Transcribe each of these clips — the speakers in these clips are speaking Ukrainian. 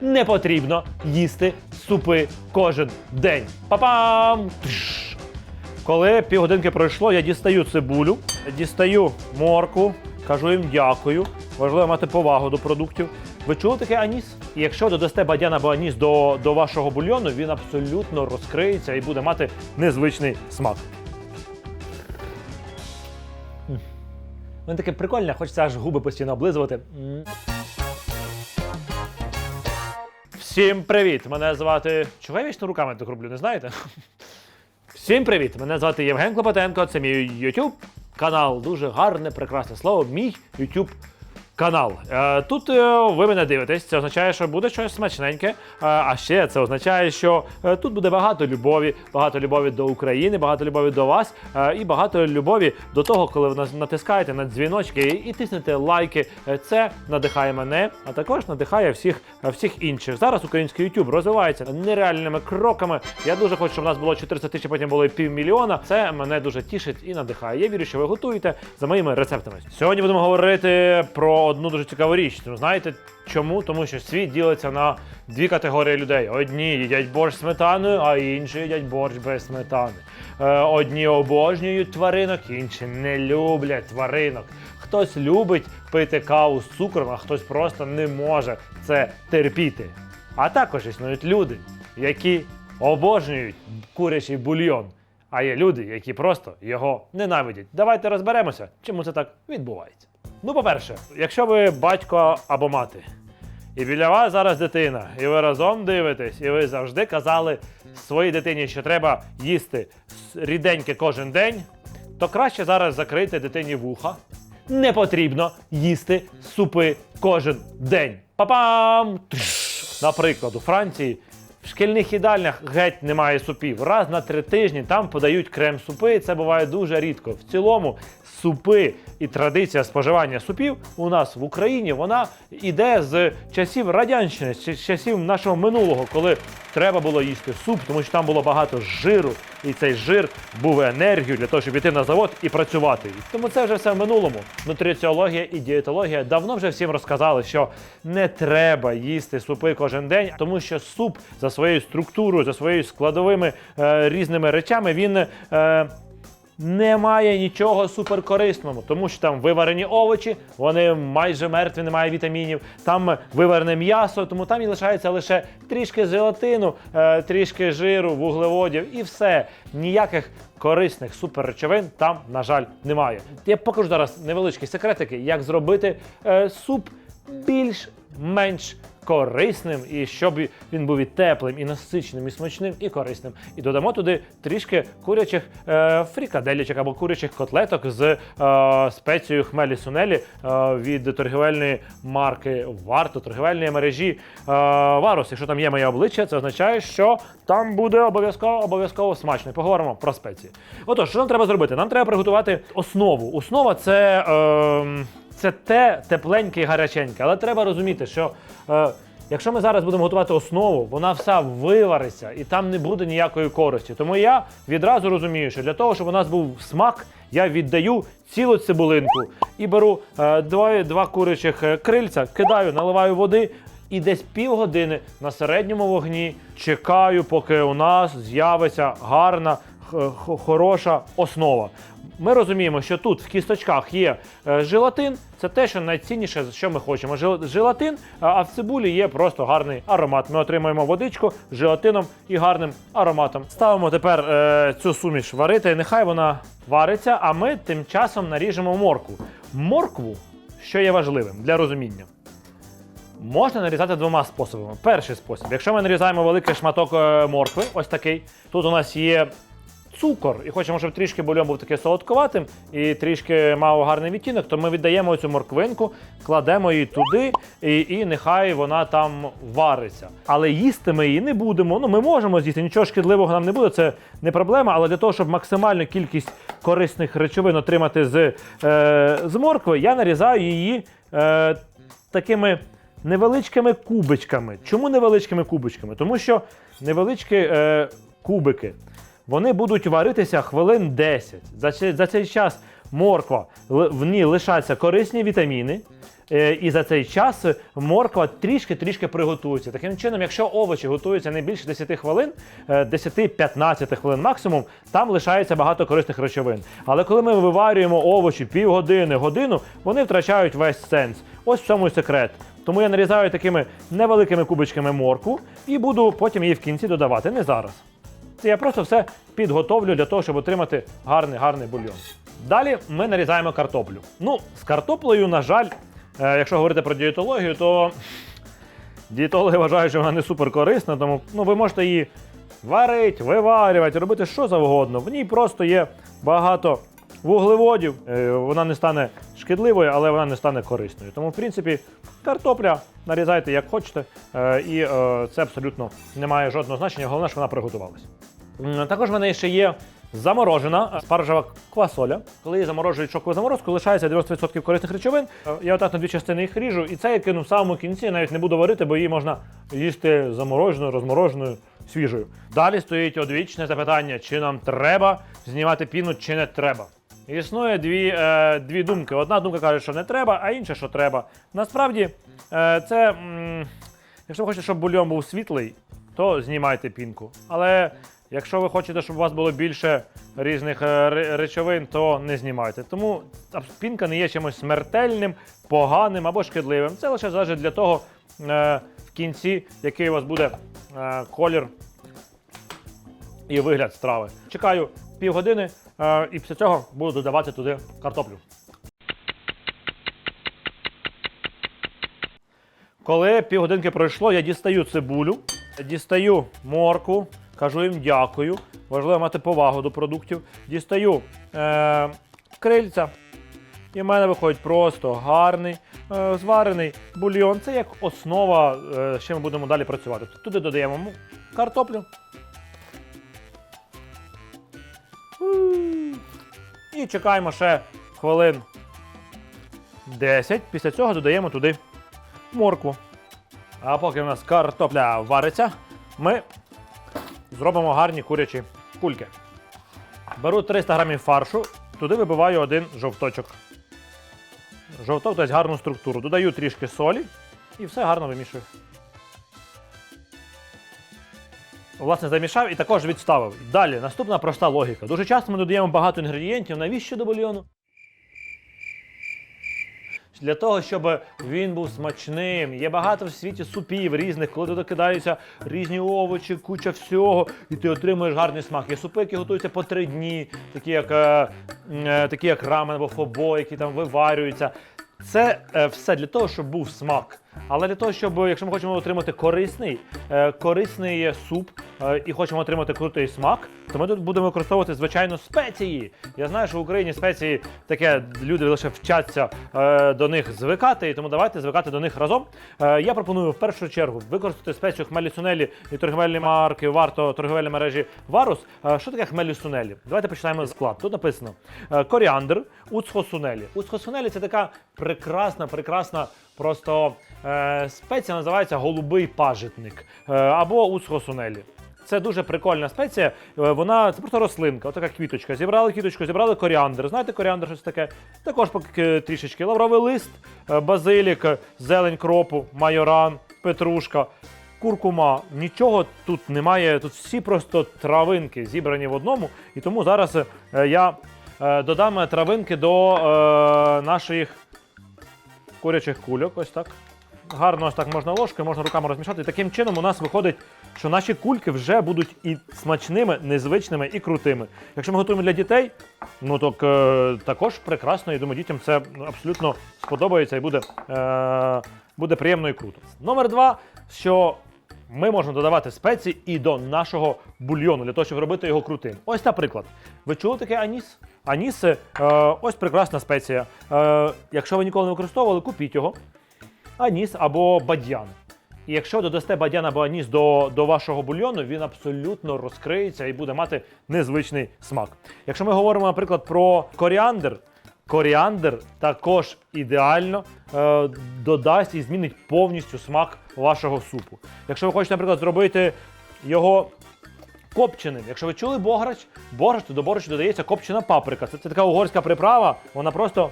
не потрібно їсти супи кожен день. Па-пам! Коли півгодинки пройшло, я дістаю цибулю, дістаю морку, кажу їм дякую. Важливо мати повагу до продуктів. Ви чули таке аніс? І якщо додасте бадян або аніс до, до вашого бульйону, він абсолютно розкриється і буде мати незвичний смак. Воно таке прикольне, хочеться аж губи постійно облизувати. Всім привіт! Мене звати. Чого я вічно руками так роблю, не знаєте? Всім привіт! Мене звати Євген Клопотенко, це мій YouTube канал. Дуже гарне, прекрасне слово. Мій YouTube канал. Е, тут е, ви мене дивитесь, це означає, що буде щось смачненьке. Е, а ще це означає, що тут буде багато любові, багато любові до України, багато любові до вас і багато любові до того, коли ви натискаєте на дзвіночки і, тиснете лайки. Це надихає мене, а також надихає всіх, всіх інших. Зараз український YouTube розвивається нереальними кроками. Я дуже хочу, щоб у нас було 400 тисяч, потім було півмільйона. Це мене дуже тішить і надихає. Я вірю, що ви готуєте за моїми рецептами. Сьогодні будемо говорити про одну дуже цікаву річ. Ну, знаєте чому? Тому що світ ділиться на дві категорії людей: одні їдять борщ сметаною, а інші їдять борщ без сметани. Е, одні обожнюють тваринок, інші не люблять тваринок. Хтось любить пити каву з цукром, а хтось просто не може це терпіти. А також існують люди, які обожнюють курячий бульйон. А є люди, які просто його ненавидять. Давайте розберемося, чому це так відбувається. Ну, по-перше, якщо ви батько або мати, і біля вас зараз дитина, і ви разом дивитесь, і ви завжди казали своїй дитині, що треба їсти ріденьке кожен день, то краще зараз закрити дитині вуха. Не потрібно їсти супи кожен день. Па-пам! Наприклад, у Франції в шкільних їдальнях геть немає супів. Раз на три тижні там подають крем-супи, і це буває дуже рідко. В цілому супи і традиція споживання супів у нас в Україні вона іде з часів радянщини, з часів нашого минулого, коли треба було їсти суп, тому що там було багато жиру, і цей жир був енергією для того, щоб йти на завод і працювати. Тому це вже все в минулому. Нутриціологія і дієтологія давно вже всім розказали, що не треба їсти супи кожен день, тому що суп за своєю структурою, за своєю складовими е, різними речами, він. Е, немає нічого суперкорисного, тому що там виварені овочі, вони майже мертві, немає вітамінів. Там виварене м'ясо, тому там і лишається лише трішки желатину, е, трішки жиру, вуглеводів і все. Ніяких корисних суперречовин там, на жаль, немає. Я покажу зараз невеличкі секретики, як зробити е, суп більш-менш корисним, і щоб він був і теплим, і насиченим, і смачним, і корисним. І додамо туди трішки курячих е, фрікаделічок або курячих котлеток з е, спецією хмелі сунелі е, від торгівельної марки Варто, торгівельної мережі е, Варус. Якщо там є моє обличчя, це означає, що там буде обов'язково обов'язково смачно. Поговоримо про спеції. Отож, що нам треба зробити? Нам треба приготувати основу. Основа це. Е, це те тепленьке і гаряченьке. Але треба розуміти, що е, якщо ми зараз будемо готувати основу, вона вся вивариться і там не буде ніякої користі. Тому я відразу розумію, що для того, щоб у нас був смак, я віддаю цілу цибулинку і беру е, два, два курячих е, крильця, кидаю, наливаю води. І десь півгодини на середньому вогні чекаю, поки у нас з'явиться гарна, хороша основа. Ми розуміємо, що тут в кісточках є е, желатин, це те, що найцінніше, що ми хочемо. Жел- Желатин, а- а в цибулі є просто гарний аромат. Ми отримуємо водичку з желатином і гарним ароматом. Ставимо тепер е, цю суміш варити. Нехай вона вариться, а ми тим часом наріжемо моркву. Моркву, що є важливим для розуміння. Можна нарізати двома способами. Перший спосіб, якщо ми нарізаємо великий шматок е, моркви, ось такий, тут у нас є цукор, і хочемо, щоб трішки бульон був такий солодковатим і трішки мав гарний відтінок, то ми віддаємо цю морквинку, кладемо її туди, і, і нехай вона там вариться. Але їсти ми її не будемо. Ну, ми можемо з'їсти, нічого шкідливого нам не буде, це не проблема. Але для того, щоб максимальну кількість корисних речовин отримати з, е, з моркви, я нарізаю її е, такими невеличкими кубичками. Чому невеличкими кубичками? Тому що невеличкі е, кубики вони будуть варитися хвилин 10. За, цей- час морква в ній лишаться корисні вітаміни. е, і за цей час морква трішки-трішки приготується. Таким чином, якщо овочі готуються не більше 10 хвилин, е, 10-15 хвилин максимум, там лишається багато корисних речовин. Але коли ми виварюємо овочі півгодини, годину, вони втрачають весь сенс. Ось в цьому секрет. Тому я нарізаю такими невеликими кубичками моркву і буду потім її в кінці додавати, не зараз. Це я просто все підготовлю для того, щоб отримати гарний гарний бульйон. Далі ми нарізаємо картоплю. Ну, з картоплею, на жаль, е, якщо говорити про дієтологію, то дієтологи вважають, що вона не супер корисна, тому ну, ви можете її варити, виварювати, робити що завгодно. В ній просто є багато вуглеводів. Е, Вона не стане шкідливою, але вона не стане корисною. Тому, в принципі, картопля нарізайте як хочете, е, і це абсолютно не має жодного значення. Головне, що вона приготувалася. Також в мене ще є заморожена спаржева квасоля. Коли її заморожують шокову заморозку, лишається 90% корисних речовин. Е, Я отак на дві частини їх ріжу, і це я кину в самому кінці, навіть не буду варити, бо її можна їсти замороженою, розмороженою, свіжою. Далі стоїть одвічне запитання, чи нам треба знімати піну, чи не треба. Існує дві, е, дві думки. Одна думка каже, що не треба, а інша, що треба. Насправді, е, це. м, Якщо ви хочете, щоб бульйон був світлий, то знімайте пінку. Але якщо ви хочете, щоб у вас було більше різних е, речовин, то не знімайте. Тому абс- пінка не є чимось смертельним, поганим або шкідливим. Це лише залежить для того е, в кінці, який у вас буде е, колір і вигляд страви. Чекаю півгодини і після цього буду додавати туди картоплю. Коли півгодинки пройшло, я дістаю цибулю, дістаю морку, кажу їм дякую. Важливо мати повагу до продуктів. Дістаю е, крильця. І в мене виходить просто гарний, е, зварений бульйон. Це як основа, е, з чим ми будемо далі працювати. Туди додаємо картоплю. І чекаємо ще хвилин 10. Після цього додаємо туди моркву. А поки в нас картопля вариться, ми зробимо гарні курячі кульки. Беру 300 грамів фаршу, туди вибиваю один жовточок. Жовток дасть гарну структуру. Додаю трішки солі і все гарно вимішую. Власне, замішав і також відставив. Далі, наступна проста логіка. Дуже часто ми додаємо багато інгредієнтів. Навіщо до бульйону? Для того, щоб він був смачним. Є багато в світі супів різних, коли туди кидаються різні овочі, куча всього, і ти отримуєш гарний смак. Є супи, які готуються по три дні, такі як, е, е, такі як рамен або фобо, які там виварюються. Це е, все для того, щоб був смак. Але для того, щоб, якщо ми хочемо отримати корисний, е, корисний суп е, і хочемо отримати крутий смак, то ми тут будемо використовувати звичайно спеції. Я знаю, що в Україні спеції таке люди лише вчаться е, до них звикати, і тому давайте звикати до них разом. Я пропоную в першу чергу використати спецію хмелі сунелі і торговельні марки варто торговельної мережі Варус. Що таке хмелі сунелі? Давайте починаємо з склад. Тут написано коріандр, уцхосунелі. Уцхосунелі це така прекрасна, прекрасна просто спеція називається голубий пажитник е, або уцхосунелі. Це дуже прикольна спеція. Е, Вона це просто рослинка, отака квіточка. Зібрали квіточку, зібрали коріандр. Знаєте, коріандр щось таке? Також поки трішечки лавровий лист, е, базилік, е, зелень кропу, майоран, петрушка. Куркума, нічого тут немає. Тут всі просто травинки зібрані в одному. І тому зараз е, я е, додам травинки до е, наших курячих кульок. Ось так. Гарно ось так можна ложкою, можна руками розмішати. І таким чином у нас виходить, що наші кульки вже будуть і смачними, незвичними, і крутими. Якщо ми готуємо для дітей, ну то е, також прекрасно. Я думаю, дітям це абсолютно сподобається і буде, е, буде приємно і круто. Номер два, що ми можемо додавати спеції і до нашого бульйону для того, щоб робити його крутим. Ось, наприклад, ви чули таке аніс? Аніс е, ось прекрасна спеція. Е, якщо ви ніколи не використовували, купіть його аніс або бадьян. І якщо додасте бадьян або аніс до, до вашого бульйону, він абсолютно розкриється і буде мати незвичний смак. Якщо ми говоримо, наприклад, про коріандр, коріандр також ідеально е, додасть і змінить повністю смак вашого супу. Якщо ви хочете, наприклад, зробити його копченим. Якщо ви чули бограч, бограч, то до борщу додається копчена паприка. Це, це така угорська приправа, вона просто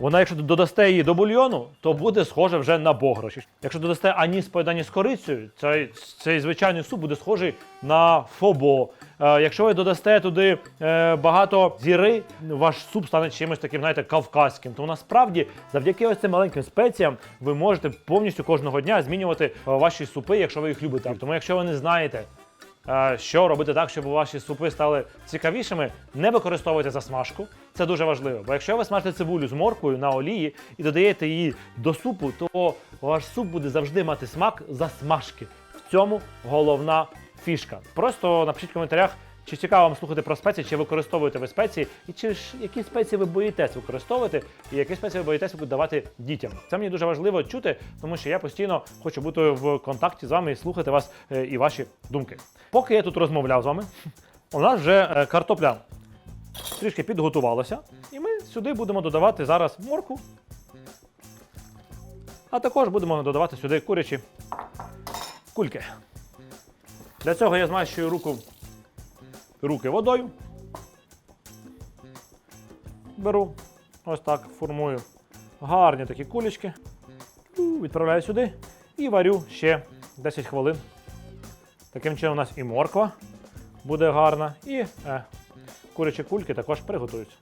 Вона, якщо додасте її до бульйону, то буде схоже вже на бограчі. Якщо додасте аніс поєднані з корицею, цей, цей звичайний суп буде схожий на фобо. Е, якщо ви додасте туди е, багато зіри, ваш суп стане чимось таким, знаєте, кавказьким. Тому насправді, завдяки ось цим маленьким спеціям, ви можете повністю кожного дня змінювати е, ваші супи, якщо ви їх любите. Тому, якщо ви не знаєте, що робити так, щоб ваші супи стали цікавішими, не використовуйте засмажку. Це дуже важливо. Бо якщо ви смажите цибулю з моркою на олії і додаєте її до супу, то ваш суп буде завжди мати смак засмажки. В цьому головна фішка. Просто напишіть в коментарях, чи цікаво вам слухати про спеції, чи використовуєте ви спеції, і чи ж які спеції ви боїтесь використовувати, і які спеції ви боїтесь давати дітям. Це мені дуже важливо чути, тому що я постійно хочу бути в контакті з вами і слухати вас е, і ваші думки. Поки я тут розмовляв з вами, у нас вже е, картопля трішки підготувалася, і ми сюди будемо додавати зараз морку. А також будемо додавати сюди курячі кульки. Для цього я змащую руку, руки водою. Беру ось так, формую гарні такі кулечки. Відправляю сюди і варю ще 10 хвилин. Таким чином у нас і морква буде гарна, і е, курячі кульки також приготуються.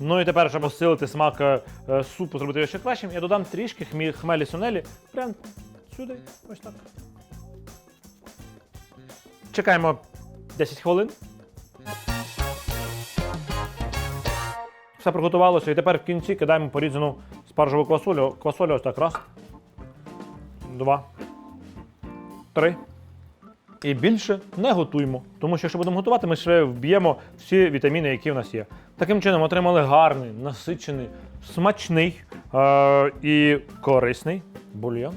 Ну і тепер, щоб посилити смак е, е, супу, зробити його ще кращим, я додам трішки хмі, хмелі сунелі прямо сюди. Ось так. Чекаємо 10 хвилин. Все приготувалося, і тепер в кінці кидаємо порізану спаржеву квасолю. Квасолю ось так раз. Два. Три. І більше не готуємо. Тому що, якщо будемо готувати, ми ще вб'ємо всі вітаміни, які в нас є. Таким чином отримали гарний, насичений, смачний е- і корисний бульйон.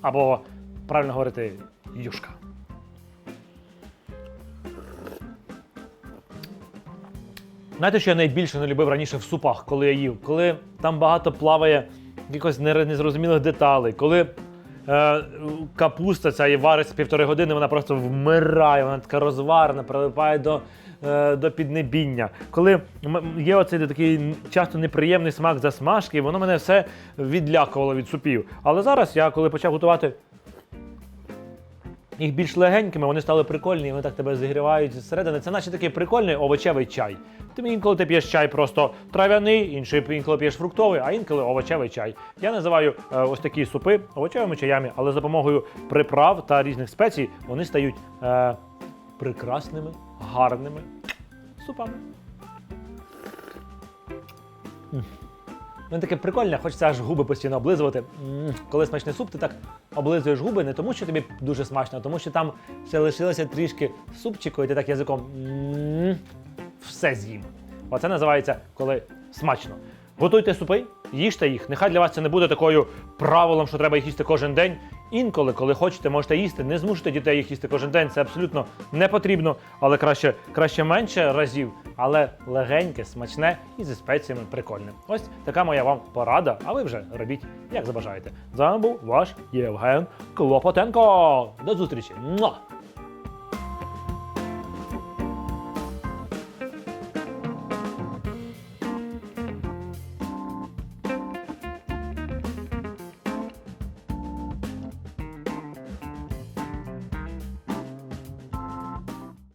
Або, правильно говорити, юшка. Знаєте, що я найбільше не любив раніше в супах, коли я їв? Коли там багато плаває якихось незрозумілих деталей, коли е, капуста ця і вариться півтори години, вона просто вмирає, вона така розварена, прилипає до, е, до піднебіння. Коли є оцей такий часто неприємний смак засмажки, воно мене все відлякувало від супів. Але зараз я, коли почав готувати їх більш легенькими, вони стали прикольні, вони так тебе зігрівають зсередини. Це наче такий прикольний овочевий чай. Ти інколи ти п'єш чай просто трав'яний, інший інколи п'єш фруктовий, а інколи овочевий чай. Я називаю е, ось такі супи овочевими чаями, але за допомогою приправ та різних спецій вони стають е, прекрасними, гарними супами. Воно таке прикольне, хочеться аж губи постійно облизувати. М, Коли смачний суп, ти так облизуєш губи не тому, що тобі дуже смачно, а тому що там ще лишилося трішки супчику, і ти так язиком м, все з'їм. Оце називається коли смачно. Готуйте супи, їжте їх. Нехай для вас це не буде такою правилом, що треба їх їсти кожен день. Інколи, коли хочете, можете їсти. Не змушуйте дітей їх їсти кожен день. Це абсолютно не потрібно, але краще, краще менше разів, але легеньке, смачне і зі спеціями прикольне. Ось така моя вам порада, а ви вже робіть, як забажаєте. З вами був ваш Євген Клопотенко. До зустрічі!